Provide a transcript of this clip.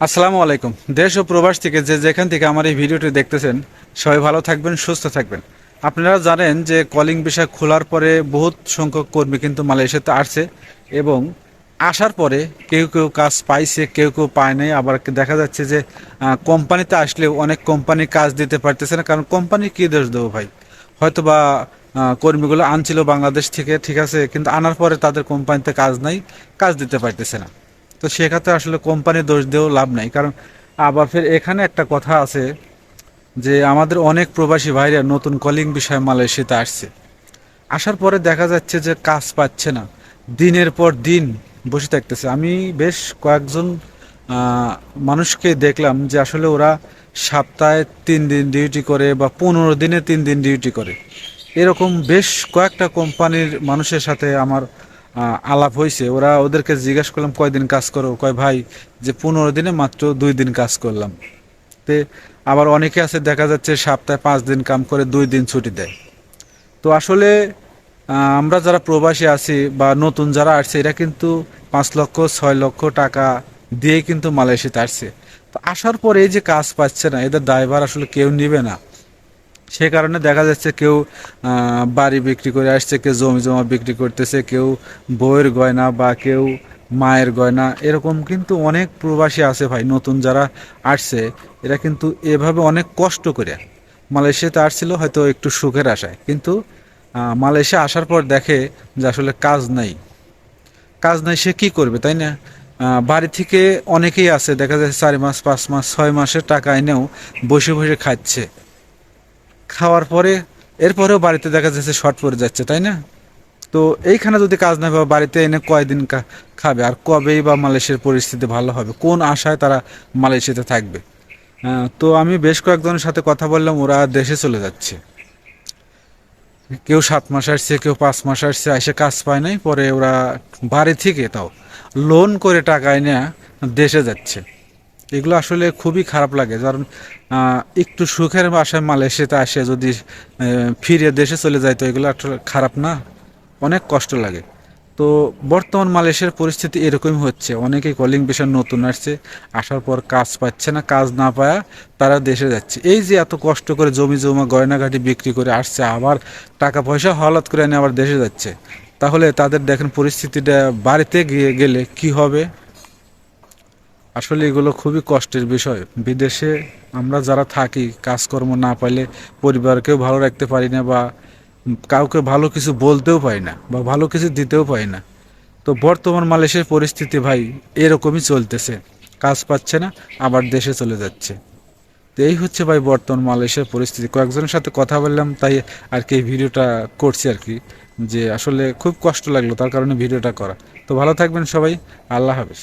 আসসালামু আলাইকুম। দেশ ও প্রবাস থেকে যে যেখান থেকে আমার এই ভিডিওটি দেখতেছেন, সবাই ভালো থাকবেন, সুস্থ থাকবেন। আপনারা জানেন যে কলিং বিষয় খোলার পরে বহুত সংখ্যক কর্মী কিন্তু মালয়েশিয়াতে আসছে এবং আসার পরে কেউ কেউ কাজ পাইছে, কেউ কেউ পায় নাই। আবার দেখা যাচ্ছে যে কোম্পানিতে আসলেও অনেক কোম্পানি কাজ দিতে পারতেছে না। কারণ কোম্পানি কী দোষ দেবো ভাই? হয়তো বা কর্মীগুলো আনছিল বাংলাদেশ থেকে, ঠিক আছে, কিন্তু আনার পরে তাদের কোম্পানিতে কাজ নাই, কাজ দিতে পারতেছে না। তো সেক্ষেত্রে আসলে কোম্পানি দোষ দিয়েও লাভ নাই। কারণ আবার ফের এখানে একটা কথা আছে যে আমাদের অনেক প্রবাসী ভাইরা নতুন কলিং বিষয় মালয়েশিয়াতে আসছে। আসার পরে দেখা যাচ্ছে যে কাজ পাচ্ছে না। দিনের পর দিন বসে থাকতেছে। আমি বেশ কয়েকজন মানুষকে দেখলাম যে আসলে ওরা সপ্তাহে তিন দিন ডিউটি করে বা পনেরো দিনে তিন দিন ডিউটি করে। এরকম বেশ কয়েকটা কোম্পানির মানুষের সাথে আমার আলাপ হয়েছে ওরা ওদেরকে জিজ্ঞেস করলাম কয়দিন কাজ করো? কয়, ভাই, যে পনেরো দিনে মাত্র দুই দিন কাজ করলাম। তে আবার অনেকে আছে, দেখা যাচ্ছে সপ্তাহে পাঁচ দিন কাম করে দুই দিন ছুটি দেয়। তো আসলে আমরা যারা প্রবাসী আছি বা নতুন যারা আসছে, এরা কিন্তু পাঁচ লক্ষ, ছয় লক্ষ টাকা দিয়ে কিন্তু মালয়েশিয়াতে আসছে। তো আসার পরে এই যে কাজ পাচ্ছে না, এদের দায়ভার আসলে কেউ নিবে না। সে কারণে দেখা যাচ্ছে কেউ বাড়ি বিক্রি করে আসছে, কেউ জমি জমা বিক্রি করতেছে, কেউ বইয়ের গয়না বা কেউ মায়ের গয়না, এরকম কিন্তু অনেক প্রবাসী আছে ভাই, নতুন যারা আসছে, এরা কিন্তু এভাবে অনেক কষ্ট করে। মালয়েশিয়াতে আসছিল হয়তো একটু সুখের আশায়, কিন্তু মালয়েশিয়া আসার পর দেখে যে আসলে কাজ নাই। কাজ নাই, সে কি করবে, তাই না? বাড়ি থেকে অনেকেই আছে, দেখা যাচ্ছে চার মাস, পাঁচ মাস, ছয় মাসের টাকা এনেও বসে বসে খাচ্ছে। খাওয়ার পরে এরপরেও বাড়িতে দেখা যাচ্ছে শর্ট পড়ে যাচ্ছে তাই না? তো এইখানে যদি কাজ না পাবে বাড়িতে এনে কয়দিন খাবে? আর কবেই বা মালয়েশিয়ার পরিস্থিতি ভালো হবে? কোন আশায় তারা মালয়েশিয়াতে থাকবে? আহ, তো আমি বেশ কয়েকজনের সাথে কথা বললাম ওরা দেশে চলে যাচ্ছে। কেউ সাত মাস আসছে কেউ পাঁচ মাস আসছে এসে কাজ পায় নাই পরে ওরা বাড়ি থেকে তাও লোন করে টাকা এনে দেশে যাচ্ছে। এগুলো আসলে খুবই খারাপ লাগে। কারণ একটু সুখের বাসায় মালয়েশিয়াতে আসে যদি ফিরে দেশে চলে যায়, তো এগুলো আসলে খারাপ না। অনেক কষ্ট লাগে। তো বর্তমান মালয়েশিয়ার পরিস্থিতি এরকমই হচ্ছে। অনেকেই কলিং পেশার নতুন আসছে, আসার পর কাজ পাচ্ছে না, কাজ না পায়া তারা দেশে যাচ্ছে। এই যে এত কষ্ট করে জমি জমা গয়নাঘাটি বিক্রি করে আসছে, আবার টাকা পয়সা হলাত করে এনে আবার দেশে যাচ্ছে, তাহলে তাদের দেখেন পরিস্থিতিটা বাড়িতে গিয়ে গেলে কি হবে? আসলে এগুলো খুবই কষ্টের বিষয়। বিদেশে আমরা যারা থাকি, কাজকর্ম না পাইলে পরিবারকেও ভালো রাখতে পারি না বা কাউকে ভালো কিছু বলতেও পারি না বা ভালো কিছু দিতেও পারি না। তো বর্তমান মালয়েশিয়ার পরিস্থিতি ভাই, এরকমই চলতেছে। কাজ পাচ্ছে না, আবার দেশে চলে যাচ্ছে। তো এই হচ্ছে ভাই বর্তমান মালয়েশিয়ার পরিস্থিতি। কয়েকজনের সাথে কথা বললাম, তাই আর কি এই ভিডিওটা করছি আর কি, যে আসলে খুব কষ্ট লাগল তার কারণে ভিডিওটা করা। তো ভালো থাকবেন সবাই, আল্লাহ হাফেজ।